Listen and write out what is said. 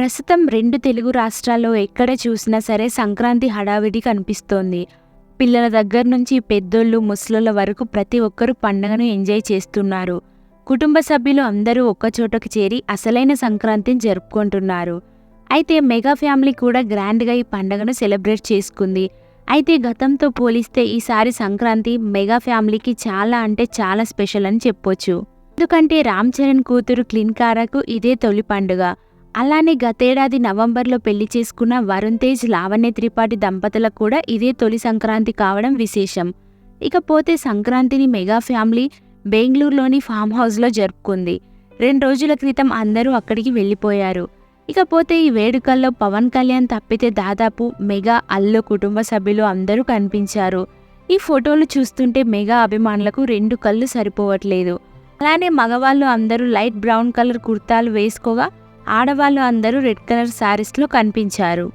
ప్రస్తుతం రెండు తెలుగు రాష్ట్రాల్లో ఎక్కడ చూసినా సరే సంక్రాంతి హడావిడి కనిపిస్తోంది. పిల్లల దగ్గర నుంచి పెద్దోళ్ళు ముసలోళ్ళ వరకు ప్రతి ఒక్కరూ పండగను ఎంజాయ్ చేస్తున్నారు. కుటుంబ సభ్యులు అందరూ ఒక్కచోటకు చేరి అసలైన సంక్రాంతిని జరుపుకుంటున్నారు. అయితే మెగా ఫ్యామిలీ కూడా గ్రాండ్గా ఈ పండగను సెలబ్రేట్ చేసుకుంది. అయితే గతంతో పోలిస్తే ఈసారి సంక్రాంతి మెగా ఫ్యామిలీకి చాలా అంటే చాలా స్పెషల్ అని చెప్పొచ్చు. ఎందుకంటే రామ్ చరణ్ కూతురు క్లిన్కారాకు ఇదే తొలి పండుగ. అలానే గతేడాది నవంబర్లో పెళ్ళి చేసుకున్న వరుణ్ తేజ్ లావణ్య త్రిపాఠి దంపతులకు కూడా ఇదే తొలి సంక్రాంతి కావడం విశేషం. ఇకపోతే సంక్రాంతిని మెగా ఫ్యామిలీ బెంగళూరులోని ఫామ్ హౌస్లో జరుపుకుంది. రెండు రోజుల క్రితం అందరూ అక్కడికి వెళ్ళిపోయారు. ఇకపోతే ఈ వేడుకల్లో పవన్ కళ్యాణ్ తప్పితే దాదాపు మెగా అల్లు కుటుంబ సభ్యులు అందరూ కనిపించారు. ఈ ఫోటోలు చూస్తుంటే మెగా అభిమానులకు రెండు కళ్ళు సరిపోవట్లేదు. అలానే మగవాళ్ళు అందరూ లైట్ బ్రౌన్ కలర్ కుర్తాలు వేసుకోగా ఆడవాళ్ళు అందరూ రెడ్ కలర్ శారీస్లో కనిపించారు.